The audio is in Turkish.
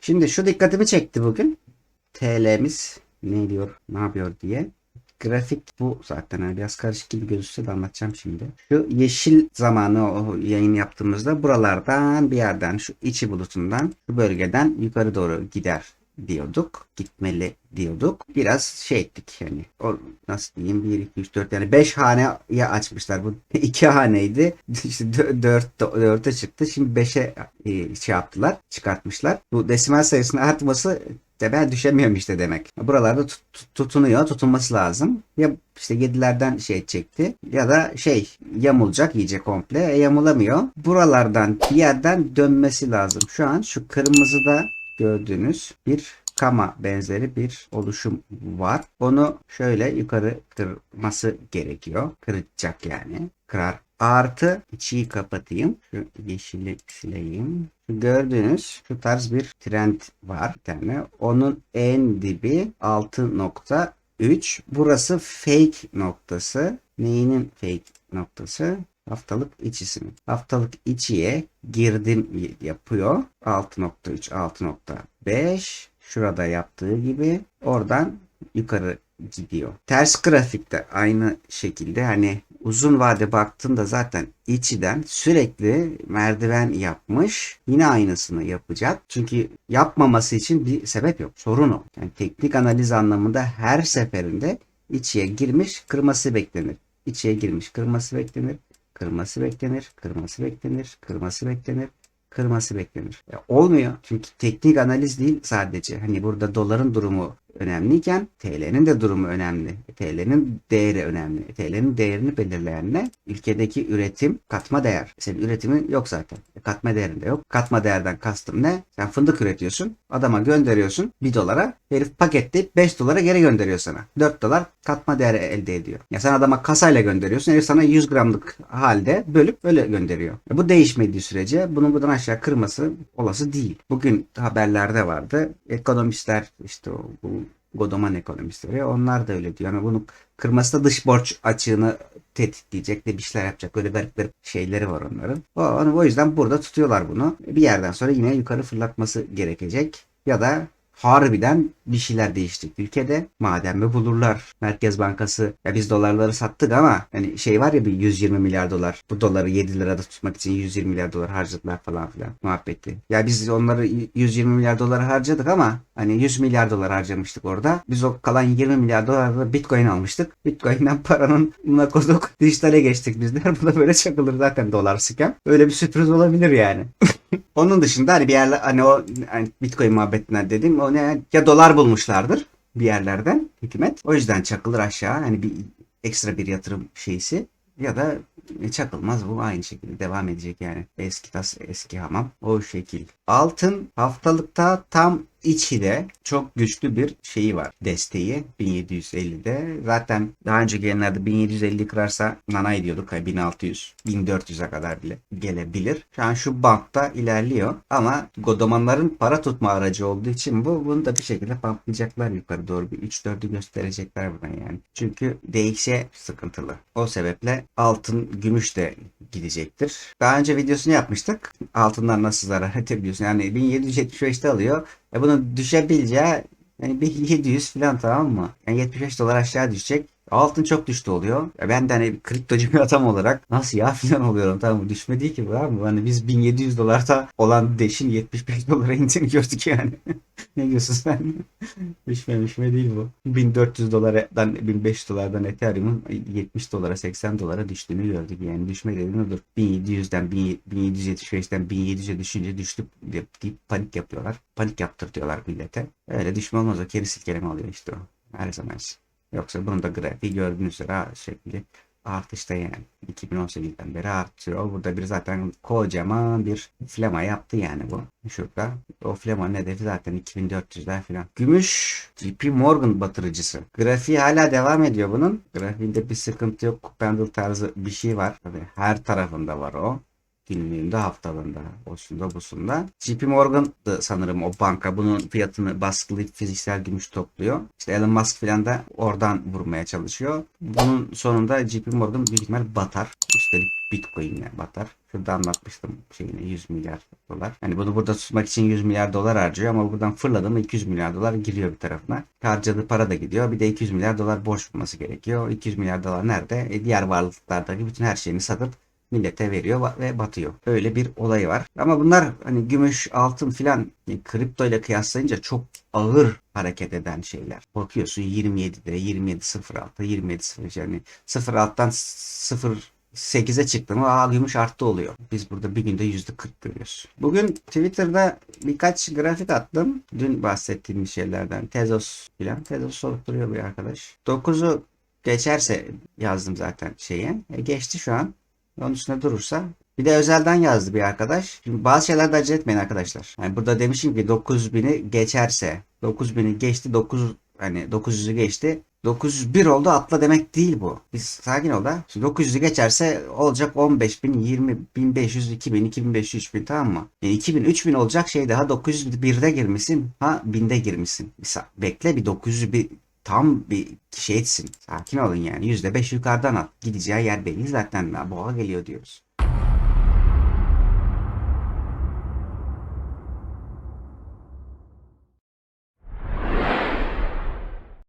Şimdi şu dikkatimi çekti bugün. TL'miz ne diyor, ne yapıyor diye. Grafik bu zaten biraz karışık gibi gözükse de anlatacağım şimdi. Şu yeşil zamanı o yayın yaptığımızda buralardan bir yerden şu içi bulutundan şu bölgeden yukarı doğru gider diyorduk. Gitmeli diyorduk. Biraz şey ettik yani. O nasıl diyeyim 1 2 3 4 yani 5 haneye açmışlar. Bu 2 haneydi. İşte 4 4'e çıktı. Şimdi 5'e e, şey yaptılar. Çıkartmışlar. Bu desimal sayısının artması de ben düşemiyorum işte demek. Buralarda tut- tut- tutunuyor. Tutunması lazım. Ya işte 7'lerden şey çekti ya da şey yamulacak iyice komple. E, yamulamıyor. Buralardan bir yerden dönmesi lazım. Şu an şu kırmızıda gördüğünüz bir kama benzeri bir oluşum var. Onu şöyle yukarı kırması gerekiyor. Kıracak yani. Kırar. Artı içiyi kapatayım. Şu yeşili sileyim. Gördüğünüz şu tarz bir trend var bir tane. Onun en dibi 6.3. Burası fake noktası. Neyinin fake noktası? Haftalık içisinin. Haftalık içiye girdim yapıyor. 6.3, 6.5. Şurada yaptığı gibi oradan yukarı gidiyor. Ters grafikte aynı şekilde hani uzun vade baktığında zaten içiden sürekli merdiven yapmış. Yine aynısını yapacak. Çünkü yapmaması için bir sebep yok. Sorun o. Yani teknik analiz anlamında her seferinde içiye girmiş kırması beklenir. İçiye girmiş kırması beklenir. Kırması beklenir. Kırması beklenir. Kırması beklenir kırması beklenir. E, olmuyor. Çünkü teknik analiz değil sadece. Hani burada doların durumu önemliyken TL'nin de durumu önemli. TL'nin değeri önemli. TL'nin değerini belirleyen ne? Ülkedeki üretim katma değer. Senin üretimin yok zaten. E, Katma değerinde yok. Katma değerden kastım ne? Sen fındık üretiyorsun. Adama gönderiyorsun 1 dolara. Herif paketleyip 5 dolara geri gönderiyor sana. 4 dolar katma değeri elde ediyor. Ya sen adama kasayla gönderiyorsun. Herif sana 100 gramlık halde bölüp öyle gönderiyor. E, bu değişmediği sürece bunun buradan aşağı kırması olası değil. Bugün haberlerde vardı. Ekonomistler işte bu Godoman ekonomistleri onlar da öyle diyor. Yani bunu kırması da dış borç açığını tetikleyecek de bir şeyler yapacak. Öyle garip garip şeyleri var onların. O, o yüzden burada tutuyorlar bunu. Bir yerden sonra yine yukarı fırlatması gerekecek. Ya da harbiden bir şeyler değişecek ülkede. Madem bulurlar. Merkez Bankası ya biz dolarları sattık ama hani şey var ya bir 120 milyar dolar. Bu doları 7 lirada tutmak için 120 milyar dolar harcadılar falan filan muhabbeti. Ya biz onları 120 milyar dolar harcadık ama hani 100 milyar dolar harcamıştık orada. Biz o kalan 20 milyar dolarla Bitcoin almıştık. Bitcoin'den paranın buna koyduk. Dijitale geçtik bizler. Bu da böyle çakılır zaten dolar scam. Öyle bir sürpriz olabilir yani. Onun dışında hani bir yerler hani o hani Bitcoin muhabbetinden dedim o ne ya dolar bulmuşlardır bir yerlerden hükümet. O yüzden çakılır aşağı hani bir ekstra bir yatırım şeysi ya da çakılmaz bu aynı şekilde devam edecek yani. Eski tas eski hamam o şekil. Altın haftalıkta tam içi de çok güçlü bir şeyi var. Desteği 1750'de. Zaten daha önce gelenlerde 1750 kırarsa nanay diyorduk. 1600 1400'e kadar bile gelebilir. Şu an şu bankta ilerliyor. Ama Godomanların para tutma aracı olduğu için bu bunu da bir şekilde pamplayacaklar yukarı doğru. Bir 3-4'ü gösterecekler buna yani. Çünkü değişe sıkıntılı. O sebeple altın, gümüş de gidecektir. Daha önce videosunu yapmıştık. Altından nasıl zarar edebiliyorsun. Yani 1775'te alıyor. E bunun düşebileceği yani bir 700 falan tamam mı? Yani 75 dolar aşağı düşecek. Altın çok düştü oluyor. Ya ben de hani kriptocu bir adam olarak nasıl ya falan oluyorum tamam mı? Düşme ki bu abi. Hani biz 1700 dolarda olan deşin 75 dolara indiğini gördük yani. ne diyorsun sen? düşme düşme değil bu. 1400 dolardan 1500 dolardan Ethereum'un 70 dolara 80 dolara düştüğünü gördük. Yani düşme dediğin odur. 1700'den 1775'ten 1700'e düşünce düştük deyip panik yapıyorlar. Panik yaptır diyorlar millete. Öyle düşme olmaz o keri silkeleme oluyor işte o. Her zaman. Yoksa bunun da grafiği gördüğünüz üzere şekli artışta yani. 2018'den beri artıyor. Burada bir zaten kocaman bir flama yaptı yani bu. Şurada. O flamanın hedefi zaten 2400'ler falan. Gümüş JP Morgan batırıcısı. Grafiği hala devam ediyor bunun. Grafiğinde bir sıkıntı yok. Pendle tarzı bir şey var. Tabii her tarafında var o günlüğünde, haftalığında, osunda, busunda. JP Morgan'dı sanırım o banka. Bunun fiyatını baskılayıp fiziksel gümüş topluyor. İşte Elon Musk falan da oradan vurmaya çalışıyor. Bunun sonunda JP Morgan büyük ihtimal batar. Üstelik Bitcoin'le batar. Şurada anlatmıştım şeyine 100 milyar dolar. Hani bunu burada tutmak için 100 milyar dolar harcıyor ama buradan fırladı mı 200 milyar dolar giriyor bir tarafına. Harcadığı para da gidiyor. Bir de 200 milyar dolar borç bulması gerekiyor. O 200 milyar dolar nerede? E, diğer varlıklardaki bütün her şeyini satıp millete veriyor ve batıyor. Öyle bir olayı var. Ama bunlar hani gümüş, altın filan e, kripto ile kıyaslayınca çok ağır hareket eden şeyler. Bakıyorsun 27'de, 27.06, 27.0 yani 0.6'dan 0.8'e çıktı mı aa gümüş arttı oluyor. Biz burada bir günde %40 görüyoruz. Bugün Twitter'da birkaç grafik attım. Dün bahsettiğim şeylerden. Tezos filan. Tezos sorup duruyor bir arkadaş. 9'u geçerse yazdım zaten şeye. E, geçti şu an. Onun üstüne durursa. Bir de özelden yazdı bir arkadaş. Şimdi bazı şeyler de acele etmeyin arkadaşlar. Yani burada demişim ki 9000'i geçerse 9000'i geçti 9 hani 900'ü geçti. 901 oldu atla demek değil bu. Biz sakin ol da. Şimdi 900'ü geçerse olacak 15.000, 20, 1500, 2000, 2500, 3000 tamam mı? Yani 2000, 3000 olacak şey daha 901'de girmişsin. Ha 1000'de girmişsin. Bir bekle bir 900'ü bir tam bir şey etsin. Sakin olun yani. %5 yukarıdan at. Gideceği yer belli zaten. Boğa geliyor diyoruz.